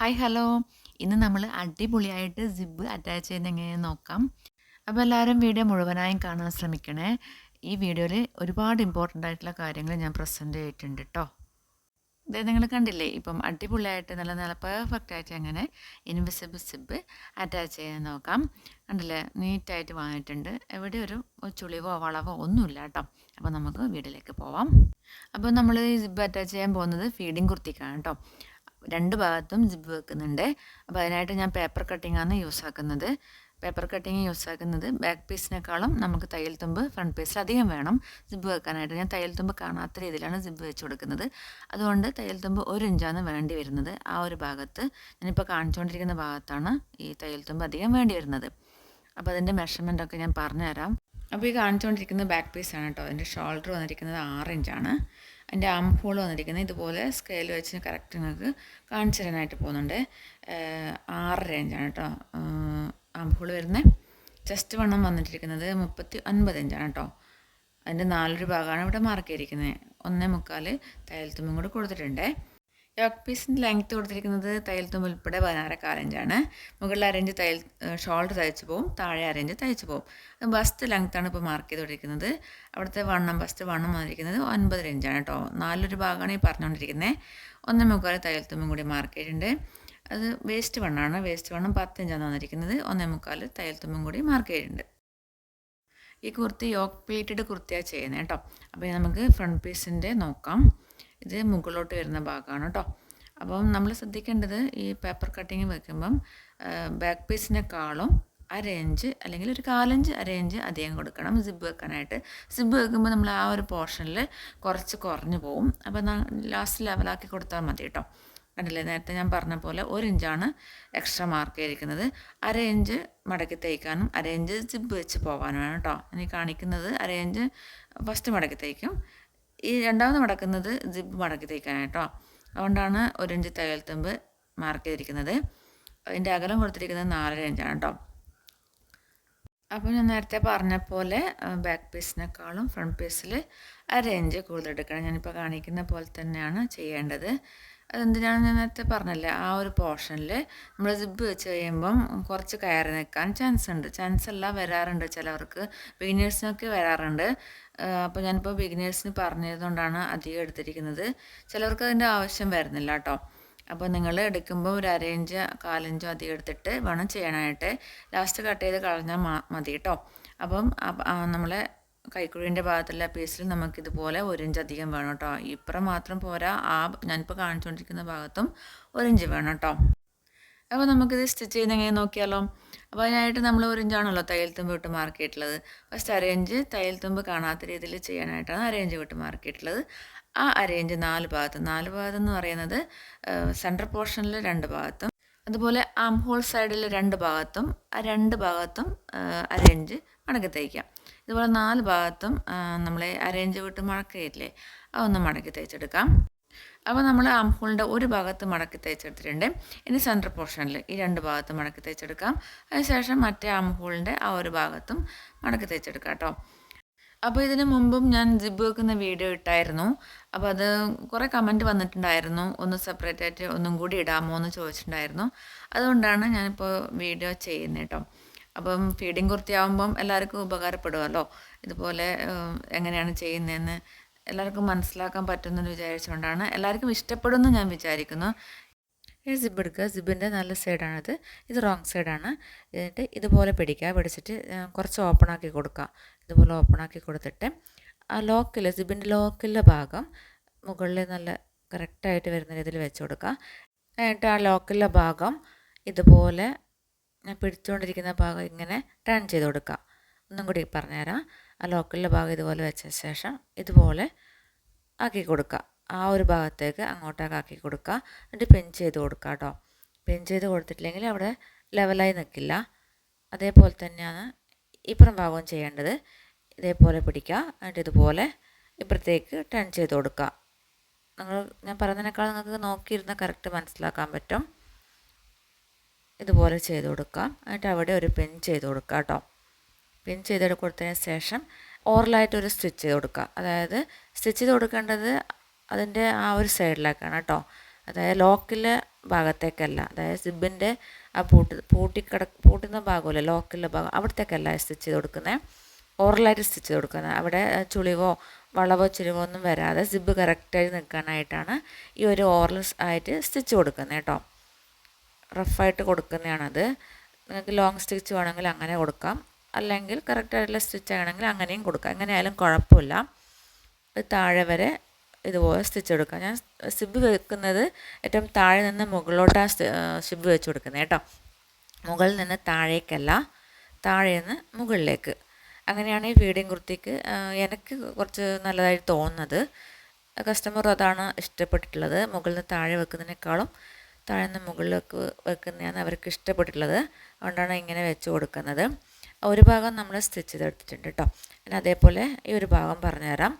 Hi hello ഇന്ന് നമ്മൾ അടിപൊളിയായിട്ട് സിബ് അറ്റാച്ച് ചെയ്യുന്ന എങ്ങനെയെന്ന് നോക്കാം. അപ്പോൾ എല്ലാവരും വീഡിയോ മുഴുവനായും കാണാൻ ശ്രമിക്കണേ. ഈ വീഡിയോയിൽ ഒരുപാട് ഇമ്പോർട്ടന്റ് ആയിട്ടുള്ള കാര്യങ്ങൾ ഞാൻ പ്രസന്റ് ചെയ്തിട്ടുണ്ട് കേട്ടോ ഇത് നിങ്ങൾ കണ്ടില്ലേ? ഇപ്പം അടിപൊളിയായിട്ട് നല്ല നല്ല പെർഫെക്റ്റ് ആയിട്ട് അങ്ങനെ ഇൻവിസിബിൾ സിബ് അറ്റാച്ച് ചെയ്യാൻ നോക്കാം. കണ്ടില്ലേ? നീറ്റായിട്ട് വാങ്ങിയിട്ടുണ്ട് എവിടെ ഒരു ചുളിവോ വളവോ ഒന്നുമില്ല കേട്ടോ അപ്പോൾ നമുക്ക് വീട്ടിലേക്ക് പോവാം. അപ്പോൾ നമ്മൾ ഈ സിബ് അറ്റാച്ച് ചെയ്യാൻ പോകുന്നത് ഫീഡിങ് കുർത്തിക്കാണ് കേട്ടോ രണ്ട് ഭാഗത്തും ജിബ് വെക്കുന്നുണ്ട്. അപ്പോൾ അതിനായിട്ട് ഞാൻ പേപ്പർ കട്ടിങ്ങാണ് യൂസ് ആക്കുന്നത്. പേപ്പർ കട്ടിങ് യൂസ് ആക്കുന്നത് ബാക്ക് പീസിനേക്കാളും നമുക്ക് തയ്യൽ തുമ്പ് ഫ്രണ്ട് പീസിൽ അധികം വേണം ജിബ് വെക്കാനായിട്ട്. ഞാൻ തയ്യൽ തുമ്പ് കാണാത്ത രീതിയിലാണ് ജിബ് വെച്ച് കൊടുക്കുന്നത്. അതുകൊണ്ട് തയ്യൽ തുമ്പ് ഒരു ഇഞ്ചാണ് വേണ്ടി വരുന്നത് ആ ഒരു ഭാഗത്ത്. ഞാനിപ്പോൾ കാണിച്ചുകൊണ്ടിരിക്കുന്ന ഭാഗത്താണ് ഈ തയ്യൽ തുമ്പ് അധികം വേണ്ടി വരുന്നത്. അപ്പോൾ അതിന്റെ മെഷർമെന്റ് ഒക്കെ ഞാൻ പറഞ്ഞുതരാം. അപ്പോൾ ഈ കാണിച്ചുകൊണ്ടിരിക്കുന്നത് ബാക്ക് പീസാണ് കേട്ടോ. അതിന്റെ ഷോൾഡർ വന്നിരിക്കുന്നത് ആറ് ഇഞ്ചാണ്. അതിന്റെ ആം ഹോൾ വന്നിരിക്കുന്നത് ഇതുപോലെ സ്കെയിൽ വെച്ച് കറക്റ്റ് നിങ്ങൾക്ക് കാണിച്ചു തരാനായിട്ട് പോകുന്നുണ്ട്. ആറ് റേഞ്ചാണ് കേട്ടോ. ആം ഹോൾ വരുന്നത്. ചെസ്റ്റ് വണ്ണം വന്നിട്ടിരിക്കുന്നത് മുപ്പത്തി ഒൻപത് ഇഞ്ചാണ് കേട്ടോ. അതിന്റെ നാലൊരു ഭാഗമാണ് ഇവിടെ മാർക്ക് ചെയ്തിരിക്കുന്നത്. ഒന്നേ മുക്കാൽ തയ്യൽത്തുമ്പും കൂടെ കൊടുത്തിട്ടുണ്ട്. യോക്ക് പീസിന്റെ ലെങ്ത്ത് കൊടുത്തിരിക്കുന്നത് തയ്യൽ തുമ്പ് ഉൾപ്പെടെ പതിനാറ് കാലഞ്ചാണ് മുകളിൽ അരഞ്ച് തയ്യൽ ഷോൾഡർ തയ്ച്ച് പോവും താഴെ അരഞ്ച് തയ്ച്ച് പോവും. ബസ്റ്റ് ലെങ്ത്താണ് ഇപ്പോൾ മാർക്ക് ചെയ്തുകൊണ്ടിരിക്കുന്നത് അവിടുത്തെ വണ്ണം ബസ്റ്റ് വണ്ണം വന്നിരിക്കുന്നത് ഒൻപത് ഇഞ്ചാണ് കേട്ടോ. നാലൊരു ഭാഗമാണ് ഈ പറഞ്ഞുകൊണ്ടിരിക്കുന്നത് ഒന്നേ മുക്കാൽ തയ്യൽ തുമ്പും കൂടി മാർക്ക് ചെയ്തിട്ടുണ്ട്. അത് വേസ്റ്റ് വണ്ണമാണ് വേസ്റ്റ് വണ്ണം പത്തിഞ്ചാണ് വന്നിരിക്കുന്നത്. ഒന്നേ മുക്കാൽ തയ്യൽ തുമ്പും കൂടി മാർക്ക് ചെയ്തിട്ടുണ്ട്. ഈ കുർത്തി യോക്ക് പ്ലേറ്റഡ് കുർത്തിയാണ് ചെയ്യുന്നത് കേട്ടോ. അപ്പോൾ നമുക്ക് ഫ്രണ്ട് പീസിന്റെ നോക്കാം. ഇത് മുകളിലോട്ട് വരുന്ന ഭാഗമാണ് കേട്ടോ. അപ്പം നമ്മൾ ശ്രദ്ധിക്കേണ്ടത് ഈ പേപ്പർ കട്ടിങ് വെക്കുമ്പം ബാക്ക് പീസിനെക്കാളും അരയിഞ്ച് അല്ലെങ്കിൽ ഒരു കാലഞ്ച് അരയിഞ്ച് അധികം കൊടുക്കണം. സിബ് വെക്കാനായിട്ട്. സിബ് വെക്കുമ്പോൾ നമ്മൾ ആ ഒരു പോർഷനിൽ കുറച്ച് കുറഞ്ഞു പോകും അപ്പോൾ ലാസ്റ്റ് ലെവലാക്കി കൊടുത്താൽ മതി കേട്ടോ. കണ്ടില്ലേ? നേരത്തെ ഞാൻ പറഞ്ഞ പോലെ ഒരു ഇഞ്ചാണ് എക്സ്ട്രാ മാർക്ക് ചെയ്തിരിക്കുന്നത്. അര ഇഞ്ച് മടക്കി തയ്ക്കാനും അര ഇഞ്ച് സിബ് വെച്ച് പോകാനുമാണ് കേട്ടോ. ഇനി കാണിക്കുന്നത് അര ഇഞ്ച് ഫസ്റ്റ് മടക്കി തയ്ക്കും ഈ രണ്ടാമത് മടക്കുന്നത് ജിബ് മടക്കി തയ്ക്കാനായിട്ടോ അതുകൊണ്ടാണ് ഒരു ഇഞ്ച് തയ്യൽ തുമ്പ് മാർക്ക് ചെയ്തിരിക്കുന്നത്. അതിന്റെ അകലം കൊടുത്തിരിക്കുന്നത് നാലര ഇഞ്ചാണ് കേട്ടോ. അപ്പോൾ ഞാൻ നേരത്തെ പറഞ്ഞ പോലെ ബാക്ക് പീസിനേക്കാളും ഫ്രണ്ട് പീസിൽ അര ഇഞ്ച് കൂടുതൽ എടുക്കണം. ഞാനിപ്പോൾ കാണിക്കുന്ന പോലെ തന്നെയാണ് ചെയ്യേണ്ടത്. അതെന്തിനാണ് ഞാൻ നേരത്തെ പറഞ്ഞല്ലേ? ആ ഒരു പോർഷനിൽ നമ്മൾ സിബ് വെച്ച് കഴിയുമ്പം കുറച്ച് കയറി നിൽക്കാൻ ചാൻസ് ഉണ്ട്. ചാൻസ് എല്ലാം വരാറുണ്ട് ചിലവർക്ക്. ബിഗിനേഴ്സിനൊക്കെ വരാറുണ്ട്. അപ്പോൾ ഞാനിപ്പോൾ ബിഗിനേഴ്സിന് പറഞ്ഞതുകൊണ്ടാണ് അധികം എടുത്തിരിക്കുന്നത്. ചിലവർക്ക് അതിന്റെ ആവശ്യം വരുന്നില്ല കേട്ടോ അപ്പോൾ നിങ്ങൾ എടുക്കുമ്പോൾ ഒരു അരയിഞ്ച് കാലഞ്ചോ അധികം എടുത്തിട്ട് വേണം ചെയ്യാനായിട്ട് ലാസ്റ്റ് കട്ട് ചെയ്ത് കളഞ്ഞാൽ മതി കേട്ടോ അപ്പം നമ്മളെ കൈക്കുഴിന്റെ ഭാഗത്തുള്ള പീസിൽ നമുക്കിതുപോലെ ഒരു ഇഞ്ച് അധികം വേണം കേട്ടോ ഇപ്പുറം മാത്രം പോരാ. ആ ഞാനിപ്പോൾ കാണിച്ചുകൊണ്ടിരിക്കുന്ന ഭാഗത്തും ഒരു ഇഞ്ച് വേണം കേട്ടോ അപ്പോൾ നമുക്കിത് സ്റ്റിച്ച് ചെയ്യുന്ന എങ്ങനെ നോക്കിയാലോ? അപ്പോൾ അതിനായിട്ട് നമ്മൾ ഒരു ഇഞ്ചാണല്ലോ തയ്യൽ തുമ്പ് വിട്ട് മാർക്കിയിട്ടുള്ളത് ഫസ്റ്റ് അരയിഞ്ച് തയ്യൽ തുമ്പ് കാണാത്ത രീതിയിൽ ചെയ്യാനായിട്ടാണ് അരയിഞ്ച് വിട്ട് മാർക്കിയിട്ടുള്ളത് ആ അരയിഞ്ച് നാല് ഭാഗത്ത്. നാല് ഭാഗത്ത് എന്ന് പറയുന്നത് സെൻട്രൽ പോർഷനിൽ രണ്ട് ഭാഗത്തും. അതുപോലെ ആം ഹോൾ സൈഡിൽ രണ്ട് ഭാഗത്തും ആ രണ്ട് ഭാഗത്തും അരയിഞ്ച് മടക്കി തയ്ക്കാം. ഇതുപോലെ നാല് ഭാഗത്തും നമ്മൾ അരേഞ്ച് വിട്ട് മടക്കിയില്ലേ അതൊന്ന് മടക്കി തയ്ച്ചെടുക്കാം അപ്പോൾ നമ്മൾ ആംഹോളിന്റെ ഒരു ഭാഗത്ത് മടക്കി തയ്ച്ചെടുത്തിട്ടുണ്ട് ഇനി സെന്റർ പോർഷനിൽ ഈ രണ്ട് ഭാഗത്തും മടക്കി തയ്ച്ചെടുക്കാം അതിനുശേഷം മറ്റേ ആംഹോളിന്റെ ആ ഒരു ഭാഗത്തും മടക്കി തയ്ച്ചെടുക്കാം കേട്ടോ. അപ്പോൾ ഇതിന് മുമ്പും ഞാൻ ജിബ് വെക്കുന്ന വീഡിയോ ഇട്ടായിരുന്നു. അപ്പോൾ അത് കുറേ കമന്റ് വന്നിട്ടുണ്ടായിരുന്നു. ഒന്ന് സെപ്പറേറ്റ് ആയിട്ട് ഒന്നും കൂടി ഇടാമോ എന്ന് ചോദിച്ചിട്ടുണ്ടായിരുന്നു. അതുകൊണ്ടാണ് ഞാനിപ്പോൾ വീഡിയോ ചെയ്യുന്നത് കേട്ടോ. അപ്പം ഫീഡിങ് കുർത്തിയാവുമ്പം എല്ലാവർക്കും ഉപകാരപ്പെടുമല്ലോ ഇതുപോലെ എങ്ങനെയാണ് ചെയ്യുന്നതെന്ന് എല്ലാവർക്കും മനസ്സിലാക്കാൻ പറ്റുമെന്ന് വിചാരിച്ചുകൊണ്ടാണ് എല്ലാവർക്കും ഇഷ്ടപ്പെടുമെന്ന് ഞാൻ വിചാരിക്കുന്നു. ഈ സിബ് എടുക്കുക. സിബിന്റെ നല്ല സൈഡാണിത് ഇത് റോങ് സൈഡാണ് എന്നിട്ട് ഇതുപോലെ പിടിക്കുക. പിടിച്ചിട്ട് കുറച്ച് ഓപ്പൺ ആക്കി കൊടുക്കുക. ഇതുപോലെ ഓപ്പൺ ആക്കി കൊടുത്തിട്ട് ആ ലോക്കിൽ സിബിന്റെ ലോക്കിലെ ഭാഗം മുകളിൽ നല്ല കറക്റ്റായിട്ട് വരുന്ന രീതിയിൽ വെച്ച് കൊടുക്കുക. എന്നിട്ട് ആ ലോക്കിലെ ഭാഗം ഇതുപോലെ ഞാൻ പിടിച്ചുകൊണ്ടിരിക്കുന്ന ഭാഗം ഇങ്ങനെ ടേൺ ചെയ്ത് കൊടുക്കുക ഒന്നും കൂടി പറഞ്ഞുതരാം. ആ ലോക്കലിലെ ഭാഗം ഇതുപോലെ വെച്ച ശേഷം ഇതുപോലെ ആക്കി കൊടുക്കുക ആ ഒരു ഭാഗത്തേക്ക് അങ്ങോട്ടേക്ക് ആക്കി കൊടുക്കുക എന്നിട്ട് പിൻ ചെയ്ത് കൊടുക്കുക കേട്ടോ പിൻ ചെയ്ത് കൊടുത്തിട്ടില്ലെങ്കിൽ അവിടെ ലെവലായി നിൽക്കില്ല. അതേപോലെ തന്നെയാണ് ഇപ്പുറം ഭാഗവും ചെയ്യേണ്ടത്. ഇതേപോലെ പിടിക്കുക. എന്നിട്ട് ഇതുപോലെ ഇപ്പുറത്തേക്ക് ടേൺ ചെയ്ത് കൊടുക്കുക. നിങ്ങൾ ഞാൻ പറയുന്നതിനേക്കാൾ നിങ്ങൾക്ക് നോക്കിയിരുന്ന കറക്റ്റ് മനസ്സിലാക്കാൻ പറ്റും. ഇതുപോലെ ചെയ്ത് കൊടുക്കാം. എന്നിട്ട് അവിടെ ഒരു പിൻ ചെയ്ത് കൊടുക്കുക കേട്ടോ. പിൻ ചെയ്ത് കൊടുത്തതിന് ശേഷം ഓറലായിട്ട് ഒരു സ്റ്റിച്ച് ചെയ്ത് കൊടുക്കുക അതായത് സ്റ്റിച്ച് ചെയ്ത് കൊടുക്കേണ്ടത് അതിന്റെ ആ ഒരു സൈഡിലേക്കാണ് കേട്ടോ. അതായത് ലോക്കിലെ ഭാഗത്തേക്കല്ല. അതായത് സിബിന്റെ ആ പൂട്ടി പൂട്ടിക്കിട പൂട്ടുന്ന ഭാഗമല്ല ലോക്കിലെ ഭാഗം അവിടത്തേക്കല്ല സ്റ്റിച്ച് ചെയ്ത് കൊടുക്കുന്നത് ഓറലായിട്ട് സ്റ്റിച്ച് ചെയ്ത് കൊടുക്കുന്നത് അവിടെ ചുളിവോ വളവോ ചുളിവോ ഒന്നും വരാതെ സിബ് കറക്റ്റായി നിൽക്കാനായിട്ടാണ് ഈ ഒരു ഓറൽ ആയിട്ട് സ്റ്റിച്ച് കൊടുക്കുന്നത് കേട്ടോ. റഫായിട്ട് കൊടുക്കുന്നതാണത്. നിങ്ങൾക്ക് ലോങ് സ്റ്റിച്ച് വേണമെങ്കിൽ അങ്ങനെ കൊടുക്കാം. അല്ലെങ്കിൽ കറക്റ്റായിട്ടുള്ള സ്റ്റിച്ച് ആണെങ്കിൽ അങ്ങനെയും കൊടുക്കാം. എങ്ങനെയായാലും കുഴപ്പമില്ല. താഴെ വരെ ഇതുപോലെ സ്റ്റിച്ച് കൊടുക്കാം ഞാൻ സിബ് വെക്കുന്നത് ഏറ്റവും താഴെ നിന്ന് മുകളിലോട്ടാണ് സിബ് വെച്ച് കൊടുക്കുന്നത് കേട്ടോ. മുകളിൽ നിന്ന് താഴേക്കല്ല താഴെ നിന്ന് മുകളിലേക്ക്. അങ്ങനെയാണ് ഈ ഫീഡിങ് കുർത്തിക്ക് എനിക്ക് കുറച്ച് നല്ലതായി തോന്നുന്നത്. കസ്റ്റമർ അതാണ് ഇഷ്ടപ്പെട്ടിട്ടുള്ളത്. മുകളിൽ നിന്ന് താഴെ വെക്കുന്നതിനേക്കാളും താഴെ നിന്ന് മുകളിലേക്ക് വെക്കുന്നതാണ് അവർക്ക് ഇഷ്ടപ്പെട്ടിട്ടുള്ളത്. അതുകൊണ്ടാണ് ഇങ്ങനെ വെച്ച് കൊടുക്കുന്നത്. ഒരു ഭാഗം നമ്മൾ സ്റ്റിച്ച് ചെയ്തെടുത്തിട്ടുണ്ട് കേട്ടോ. പിന്നെ അതേപോലെ ഈ ഒരു ഭാഗം പറഞ്ഞുതരാം.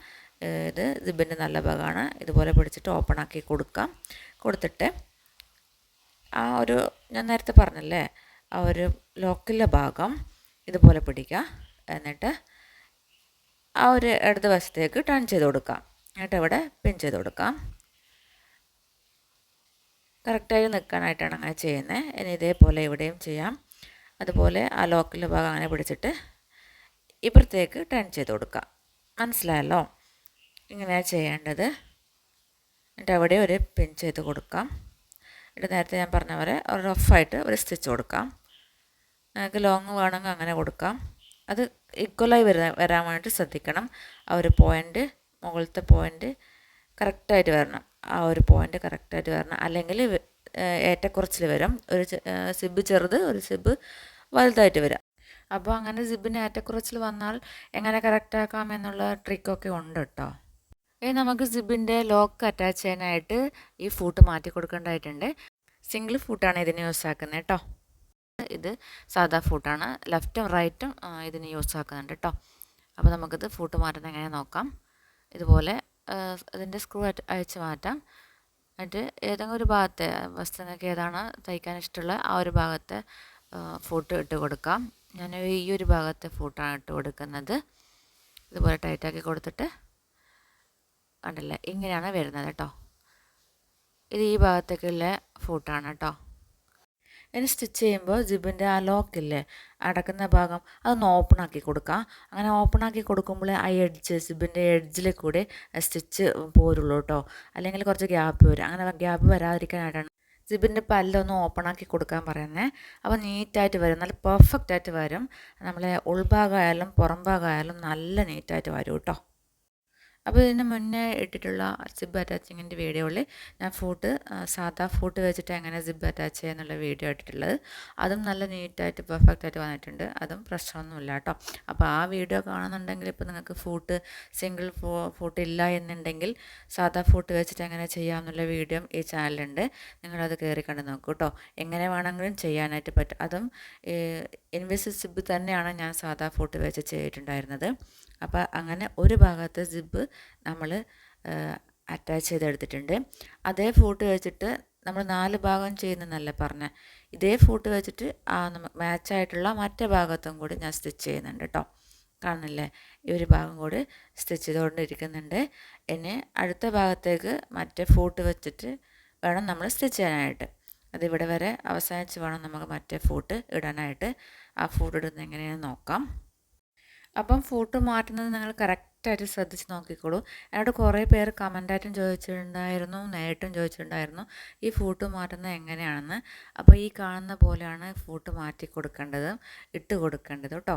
ഇത് സിബിന്റെ നല്ല ഭാഗമാണ്. ഇതുപോലെ പിടിച്ചിട്ട് ഓപ്പൺ ആക്കി കൊടുക്കാം. കൊടുത്തിട്ട് ആ ഒരു ഞാൻ നേരത്തെ പറഞ്ഞല്ലേ ആ ഒരു ലോക്കിലെ ഭാഗം ഇതുപോലെ പിടിക്കുക. എന്നിട്ട് ആ ഒരു ഇടത് വശത്തേക്ക് ടേൺ ചെയ്ത് കൊടുക്കാം. എന്നിട്ട് ഇവിടെ പിൻ ചെയ്ത് കൊടുക്കാം. കറക്റ്റായി നിൽക്കാനായിട്ടാണ് അങ്ങനെ ചെയ്യുന്നത് ഇനി ഇതേപോലെ ഇവിടെയും ചെയ്യാം. അതുപോലെ ആ ലോക്കലിന്റെ ഭാഗം അങ്ങനെ പിടിച്ചിട്ട് ഇപ്പുറത്തേക്ക് ടേൺ ചെയ്ത് കൊടുക്കാം. മനസ്സിലായല്ലോ? ഇങ്ങനെയാണ് ചെയ്യേണ്ടത്. എന്നിട്ട് അവിടെ ഒരു പിൻ ചെയ്ത് കൊടുക്കാം. എന്നിട്ട് നേരത്തെ ഞാൻ പറഞ്ഞ പോലെ ഒരു റഫായിട്ട് ഒരു സ്റ്റിച്ച് കൊടുക്കാം. നിങ്ങൾക്ക് ലോങ് വേണമെങ്കിൽ അങ്ങനെ കൊടുക്കാം. അത് ഈക്വലായി വരാൻ വരാൻ വേണ്ടിയിട്ട് ശ്രദ്ധിക്കണം. ആ ഒരു പോയിന്റ് മുകളിലത്തെ പോയിന്റ് കറക്റ്റായിട്ട് വരണം. ആ ഒരു പോയിന്റ് കറക്റ്റായിട്ട് വരണം. അല്ലെങ്കിൽ ഏറ്റക്കുറച്ചിൽ വരും. ഒരു സിബ് ചെറുത് ഒരു സിബ് വലുതായിട്ട് വരാം. അപ്പോൾ അങ്ങനെ സിബിന് ഏറ്റക്കുറച്ചിൽ വന്നാൽ എങ്ങനെ കറക്റ്റാക്കാം എന്നുള്ള ട്രിക്കൊക്കെ ഉണ്ട് കേട്ടോ ഇനി നമുക്ക് സിബിന്റെ ലോക്ക് അറ്റാച്ച് ചെയ്യാനായിട്ട് ഈ ഫൂട്ട് മാറ്റി കൊടുക്കേണ്ടതായിട്ടുണ്ട്. സിംഗിൾ ഫൂട്ടാണ് ഇതിന് യൂസ് ആക്കുന്നത് കേട്ടോ ഇത് സാധാ ഫൂട്ടാണ് ലെഫ്റ്റും റൈറ്റും ഇതിന് യൂസ് ആക്കുന്നുണ്ട് കേട്ടോ അപ്പോൾ നമുക്കിത് ഫൂട്ട് മാറ്റുന്നത് എങ്ങനെ നോക്കാം? ഇതുപോലെ ഇതിന്റെ സ്ക്രൂ അഴിച്ച് മാറ്റാം. എന്നിട്ട് ഏതെങ്കിലും ഒരു ഭാഗത്തെ വസ്ത്രങ്ങൾക്ക് ഏതാണ് തയ്ക്കാൻ ഇഷ്ടമുള്ള ആ ഒരു ഭാഗത്തെ ഫോട്ടോ ഇട്ട് കൊടുക്കാം. ഞാൻ ഈ ഒരു ഭാഗത്തെ ഫൂട്ടാണ് ഇട്ട് കൊടുക്കുന്നത്. ഇതുപോലെ ടൈറ്റാക്കി കൊടുത്തിട്ട് കണ്ടില്ലേ? ഇങ്ങനെയാണ് വരുന്നത് കേട്ടോ. ഇത് ഈ ഭാഗത്തേക്കുള്ള ഫോട്ടോ ആണ് കേട്ടോ. ഇനി സ്റ്റിച്ച് ചെയ്യുമ്പോൾ ജിബിന്റെ ആ ലോക്കില്ലേ അടക്കുന്ന ഭാഗം അതൊന്ന് ഓപ്പൺ ആക്കി കൊടുക്കാം. അങ്ങനെ ഓപ്പൺ ആക്കി കൊടുക്കുമ്പോൾ ആ എഡ്ജ് ജിബിന്റെ എഡ്ജിൽ കൂടെ സ്റ്റിച്ച് പോരുള്ളൂ കേട്ടോ അല്ലെങ്കിൽ കുറച്ച് ഗ്യാപ്പ് വരും. അങ്ങനെ ഗ്യാപ്പ് വരാതിരിക്കാനായിട്ടാണ് ജിബിന്റെ പല്ലൊന്ന് ഓപ്പൺ ആക്കി കൊടുക്കാൻ പറയുന്നത് അപ്പോൾ നീറ്റായിട്ട് വരും. നല്ല പെർഫെക്റ്റ് ആയിട്ട് വരും. നമ്മളെ ഉൾഭാഗമായാലും പുറം ഭാഗമായാലും നല്ല നീറ്റായിട്ട് വരും കേട്ടോ അപ്പോൾ ഇതിന് മുന്നേ ഇട്ടിട്ടുള്ള സിബ് അറ്റാച്ചിങ്ങിന്റെ വീഡിയോയിൽ ഞാൻ ഫൂട്ട് സാധാ ഫൂട്ട് വെച്ചിട്ട് എങ്ങനെ സിബ് അറ്റാച്ച് ചെയ്യാന്നുള്ള വീഡിയോ ഇട്ടിട്ടുള്ളത്. അതും നല്ല നീറ്റായിട്ട് പെർഫെക്റ്റ് ആയിട്ട് വന്നിട്ടുണ്ട്. അതും പ്രശ്നമൊന്നുമില്ല കേട്ടോ. അപ്പോൾ ആ വീഡിയോ കാണുന്നുണ്ടെങ്കിൽ ഇപ്പോൾ നിങ്ങൾക്ക് ഫൂട്ട് സിംഗിൾ ഫൂട്ട് ഇല്ല എന്നുണ്ടെങ്കിൽ സാധാ ഫൂട്ട് വെച്ചിട്ട് എങ്ങനെ ചെയ്യാമെന്നുള്ള വീഡിയോ ഈ ചാനലുണ്ട് നിങ്ങളത് കയറി കണ്ട് നോക്കൂ കേട്ടോ എങ്ങനെ വേണമെങ്കിലും ചെയ്യാനായിട്ട് പറ്റും. അതും ഇൻവെസ്റ്റ് സിബ് തന്നെയാണ് ഞാൻ സാധാ ഫൂട്ട് വെച്ച് ചെയ്തിട്ടുണ്ടായിരുന്നത്. അപ്പോൾ അങ്ങനെ ഒരു ഭാഗത്തെ സിബ്ബ് നമ്മൾ അറ്റാച്ച് ചെയ്തെടുത്തിട്ടുണ്ട്. അതേ ഫോട്ട് വെച്ചിട്ട് നമ്മൾ നാല് ഭാഗം ചെയ്യുന്നതെന്നല്ല പറഞ്ഞ. ഇതേ ഫോട്ട് വെച്ചിട്ട് ആ മാച്ചായിട്ടുള്ള മറ്റേ ഭാഗത്തും കൂടി ഞാൻ സ്റ്റിച്ച് ചെയ്യുന്നുണ്ട് കേട്ടോ കാണുന്നില്ലേ? ഈ ഒരു ഭാഗം കൂടി സ്റ്റിച്ച് ചെയ്തുകൊണ്ടിരിക്കുന്നുണ്ട്. ഇനി അടുത്ത ഭാഗത്തേക്ക് മറ്റേ ഫോട്ട് വെച്ചിട്ട് വേണം നമ്മൾ സ്റ്റിച്ച് ചെയ്യാനായിട്ട്. അതിവിടെ വരെ അവസാനിച്ച് വേണം നമുക്ക് മറ്റേ ഫോട്ട് ഇടാനായിട്ട്. ആ ഫൂട്ട് ഇടുന്നത് എങ്ങനെയാണെന്ന് നോക്കാം. അപ്പം ഫോട്ടോ മാറ്റുന്നത് നിങ്ങൾ കറക്റ്റായിട്ട് ശ്രദ്ധിച്ച് നോക്കിക്കോളൂ. എന്നോട് കുറേ പേർ കമന്റായിട്ടും ചോദിച്ചിട്ടുണ്ടായിരുന്നു നേരിട്ടും ചോദിച്ചിട്ടുണ്ടായിരുന്നു ഈ ഫോട്ടോ മാറ്റുന്നത് എങ്ങനെയാണെന്ന്? അപ്പോൾ ഈ കാണുന്ന പോലെയാണ് ഫോട്ടോ മാറ്റി കൊടുക്കേണ്ടത് ഇട്ട് കൊടുക്കേണ്ടത് കേട്ടോ.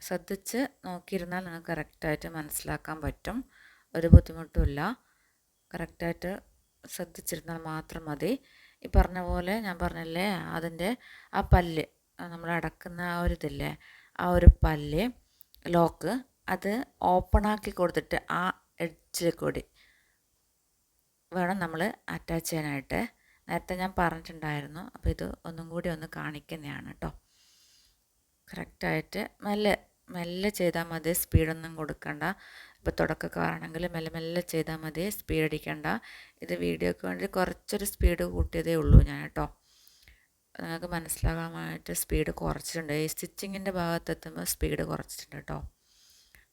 ശ്രദ്ധിച്ച് നോക്കിയിരുന്നാൽ നിങ്ങൾക്ക് കറക്റ്റായിട്ട് മനസ്സിലാക്കാൻ പറ്റും. ഒരു ബുദ്ധിമുട്ടുമില്ല. കറക്റ്റായിട്ട് ശ്രദ്ധിച്ചിരുന്നാൽ മാത്രം മതി. ഈ പറഞ്ഞ പോലെ ഞാൻ പറഞ്ഞില്ലേ അതിന്റെ ആ പല്ല് നമ്മൾ അടക്കുന്ന ആ ഒരു ഇതില്ലേ ആ ഒരു പല്ല് ലോക്ക് അത് ഓപ്പൺ ആക്കി കൊടുത്തിട്ട് ആ എഡ്ജിൽ കൂടി വേണം നമ്മൾ അറ്റാച്ച് ചെയ്യാനായിട്ട്. നേരത്തെ ഞാൻ പറഞ്ഞിട്ടുണ്ടായിരുന്നു. അപ്പോൾ ഇത് ഒന്നും കൂടി ഒന്ന് കാണിക്കുന്നതാണ് കേട്ടോ കറക്റ്റായിട്ട് മെല്ലെ മെല്ലെ ചെയ്താൽ മതി. സ്പീഡൊന്നും കൊടുക്കണ്ട. ഇപ്പോൾ തുടക്കക്കാരാണെങ്കിൽ മെല്ലെ മെല്ലെ ചെയ്താൽ മതി. സ്പീഡ് അടിക്കണ്ട ഇത് വീഡിയോക്ക് വേണ്ടി കുറച്ചൊരു സ്പീഡ് കൂട്ടിയതേ ഉള്ളൂ ഞാൻ കേട്ടോ നിങ്ങൾക്ക് മനസ്സിലാകാനായിട്ട് സ്പീഡ് കുറച്ചിട്ടുണ്ട്. ഈ സ്റ്റിച്ചിങ്ങിന്റെ ഭാഗത്തെത്തുമ്പോൾ സ്പീഡ് കുറച്ചിട്ടുണ്ട് കേട്ടോ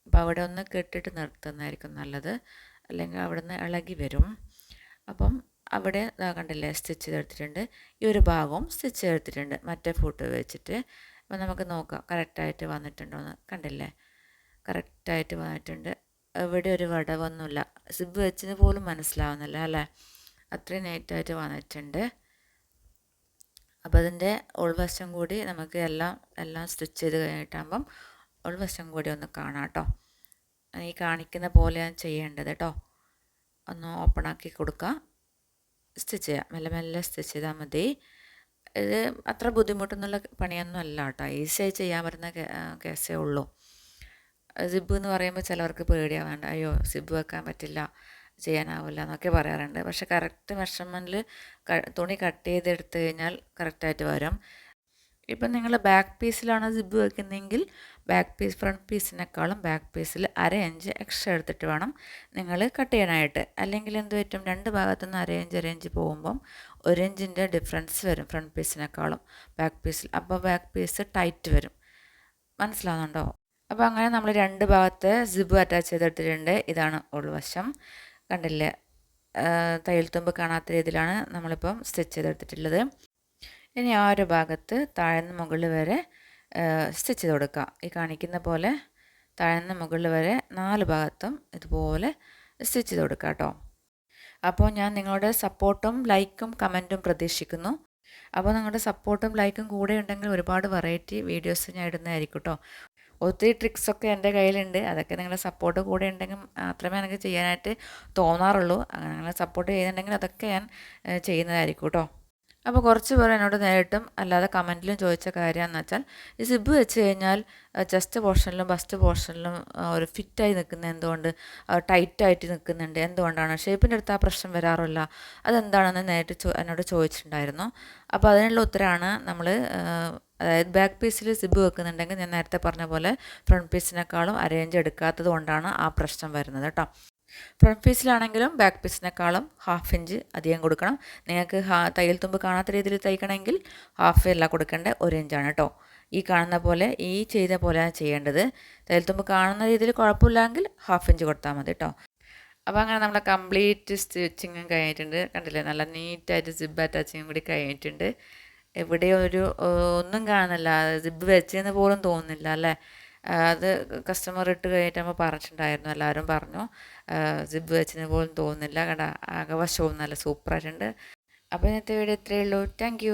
അപ്പോൾ അവിടെ ഒന്ന് കെട്ടിട്ട് നിർത്തുന്നതായിരിക്കും നല്ലത്. അല്ലെങ്കിൽ അവിടെ നിന്ന് ഇളകി വരും. അപ്പം അവിടെ കണ്ടില്ലേ സ്റ്റിച്ച് ചെയ്തെടുത്തിട്ടുണ്ട്. ഈ ഒരു ഭാഗവും സ്റ്റിച്ച് ചെയ്തെടുത്തിട്ടുണ്ട്. മറ്റേ ഫോട്ടോ വെച്ചിട്ട്. അപ്പോൾ നമുക്ക് നോക്കാം. കറക്റ്റായിട്ട് വന്നിട്ടുണ്ടോ എന്ന് കണ്ടില്ലേ? കറക്റ്റായിട്ട് വന്നിട്ടുണ്ട്. ഇവിടെ ഒരു വടവൊന്നുമില്ല. സിബ് വെച്ചത് പോലും മനസ്സിലാവുന്നില്ല അല്ലേ? അത്രയും നേറ്റായിട്ട് വന്നിട്ടുണ്ട്. അപ്പോൾ അതിന്റെ ഉൾവശം കൂടി നമുക്ക് എല്ലാം എല്ലാം സ്റ്റിച്ച് ചെയ്ത് കഴിഞ്ഞിട്ടാകുമ്പം ഉൾവശം കൂടി ഒന്ന് കാണാം കേട്ടോ ഈ കാണിക്കുന്ന പോലെയാണ് ചെയ്യേണ്ടത് കേട്ടോ ഒന്ന് ഓപ്പൺ ആക്കി കൊടുക്കുക സ്റ്റിച്ച് ചെയ്യാം. മെല്ലെ മെല്ലെ സ്റ്റിച്ച് ചെയ്താൽ മതി. ഇത് അത്ര ബുദ്ധിമുട്ടൊന്നുള്ള പണിയൊന്നും അല്ല കേട്ടോ ഈസിയായി ചെയ്യാൻ പറ്റുന്ന കേസേ ഉള്ളൂ. സിബ് എന്ന് പറയുമ്പോൾ ചിലവർക്ക് പേടിയാവാണ്ട് അയ്യോ സിബ് വെക്കാൻ പറ്റില്ല. ചെയ്യാനാവില്ല എന്നൊക്കെ പറയാറുണ്ട്. പക്ഷെ കറക്റ്റ് മെഷർമെന്റിൽ തുണി കട്ട് ചെയ്തെടുത്ത് കഴിഞ്ഞാൽ കറക്റ്റായിട്ട് വരും. ഇപ്പം നിങ്ങൾ ബാക്ക് പീസിലാണ് സിബ് വെക്കുന്നതെങ്കിൽ ബാക്ക് പീസ് ഫ്രണ്ട് പീസിനേക്കാളും ബാക്ക് പീസിൽ അര ഇഞ്ച് എക്സ്ട്രാ എടുത്തിട്ട് വേണം നിങ്ങൾ കട്ട് ചെയ്യാനായിട്ട്. അല്ലെങ്കിൽ എന്ത് പറ്റും? രണ്ട് ഭാഗത്തുനിന്ന് അര ഇഞ്ച് അര ഇഞ്ച് പോകുമ്പം ഒരു ഇഞ്ചിന്റെ ഡിഫറൻസ് വരും ഫ്രണ്ട് പീസിനേക്കാളും ബാക്ക് പീസിൽ അപ്പോൾ ബാക്ക് പീസ് ടൈറ്റ് വരും. മനസ്സിലാവുന്നുണ്ടോ? അപ്പോൾ അങ്ങനെ നമ്മൾ രണ്ട് ഭാഗത്ത് സിബ് അറ്റാച്ച് ചെയ്തെടുത്തിട്ടുണ്ട്. ഇതാണ് ഉൾവശം. കണ്ടില്ലേ? തയ്യൽ തുമ്പ് കാണാത്ത രീതിയിലാണ് നമ്മളിപ്പം സ്റ്റിച്ച് ചെയ്തെടുത്തിട്ടുള്ളത്. ഇനി ആ ഒരു ഭാഗത്ത് താഴ്ന്ന മുകളിൽ വരെ സ്റ്റിച്ച് ചെയ്ത് കൊടുക്കുക ഈ കാണിക്കുന്ന പോലെ താഴ്ന്ന മുകളിൽ വരെ നാല് ഭാഗത്തും ഇതുപോലെ സ്റ്റിച്ച് ചെയ്ത് കൊടുക്കുക കേട്ടോ. അപ്പോൾ ഞാൻ നിങ്ങളുടെ സപ്പോർട്ടും ലൈക്കും കമന്റും പ്രതീക്ഷിക്കുന്നു. അപ്പോൾ നിങ്ങളുടെ സപ്പോർട്ടും ലൈക്കും കൂടെ ഉണ്ടെങ്കിൽ ഒരുപാട് വെറൈറ്റി വീഡിയോസ് ഞാൻ ഇടുന്നതായിരിക്കും കേട്ടോ. ഒത്തിരി ട്രിക്സൊക്കെ എന്റെ കയ്യിലുണ്ട്. അതൊക്കെ നിങ്ങളുടെ സപ്പോർട്ട് കൂടെ ഉണ്ടെങ്കിൽ മാത്രമേ എനിക്ക് ചെയ്യാനായിട്ട് തോന്നാറുള്ളൂ. അങ്ങനെ സപ്പോർട്ട് ചെയ്യുന്നുണ്ടെങ്കിൽ അതൊക്കെ ഞാൻ ചെയ്യുന്നതായിരിക്കും കേട്ടോ അപ്പോൾ കുറച്ച് പേർ എന്നോട് നേരിട്ടും അല്ലാതെ കമന്റിലും ചോദിച്ച കാര്യമെന്ന് വെച്ചാൽ ഈ സിബ് വെച്ച് കഴിഞ്ഞാൽ ചെസ്റ്റ് പോർഷനിലും ബസ്റ്റ് പോർഷനിലും ഒരു ഫിറ്റായി നിൽക്കുന്ന എന്തുകൊണ്ട്? ടൈറ്റായിട്ട് നിൽക്കുന്നുണ്ട്. എന്തുകൊണ്ടാണ്? ഷേപ്പിന്റെ അടുത്ത് ആ പ്രശ്നം വരാറില്ല. അതെന്താണെന്ന് നേരിട്ട് എന്നോട് ചോദിച്ചിട്ടുണ്ടായിരുന്നു. അപ്പോൾ അതിനുള്ള ഉത്തരമാണ് നമ്മൾ അതായത് ബാക്ക് പീസിൽ സിബ് വെക്കുന്നുണ്ടെങ്കിൽ ഞാൻ നേരത്തെ പറഞ്ഞ പോലെ ഫ്രണ്ട് പീസിനേക്കാളും അരേഞ്ച് എടുക്കാത്തത് കൊണ്ടാണ് ആ പ്രശ്നം വരുന്നത് കേട്ടോ. ഫ്രണ്ട് പീസിലാണെങ്കിലും ബാക്ക് പീസിനേക്കാളും ഹാഫ് ഇഞ്ച് അധികം കൊടുക്കണം. നിങ്ങൾക്ക് തയ്യൽ തുമ്പ് കാണാത്ത രീതിയിൽ തയ്ക്കണമെങ്കിൽ ഹാഫ് അല്ല കൊടുക്കേണ്ടത് ഒരു ഇഞ്ചാണ് കേട്ടോ ഈ കാണുന്ന പോലെ ഈ ചെയ്ത പോലെയാണ് ചെയ്യേണ്ടത്. തയ്യൽ തുമ്പ് കാണുന്ന രീതിയിൽ കുഴപ്പമില്ലെങ്കിൽ ഹാഫ് ഇഞ്ച് കൊടുത്താൽ മതി കേട്ടോ അപ്പോൾ അങ്ങനെ നമ്മളെ കംപ്ലീറ്റ് സ്റ്റിച്ചിങ്ങും കഴിഞ്ഞിട്ടുണ്ട്. കണ്ടില്ലേ? നല്ല നീറ്റായിട്ട് സിബ് അറ്റാച്ചിങ്ങും കൂടി കഴിഞ്ഞിട്ടുണ്ട്. എവിടെ ഒരു ഒന്നും കാണുന്നില്ല. സിബ് വെച്ചെന്ന് പോലും തോന്നുന്നില്ല അല്ലേ? അത് കസ്റ്റമർ ഇട്ട് കഴിഞ്ഞിട്ടാകുമ്പോൾ പറഞ്ഞിട്ടുണ്ടായിരുന്നു. എല്ലാവരും പറഞ്ഞു. സിബ് വെച്ചതിന് പോലും തോന്നുന്നില്ല. കണ്ട? ആകെ വശവും നല്ല സൂപ്പറായിട്ടുണ്ട്. അപ്പോൾ ഇന്നത്തെ വീഡിയോ ഇത്രയേ ഉള്ളൂ. താങ്ക്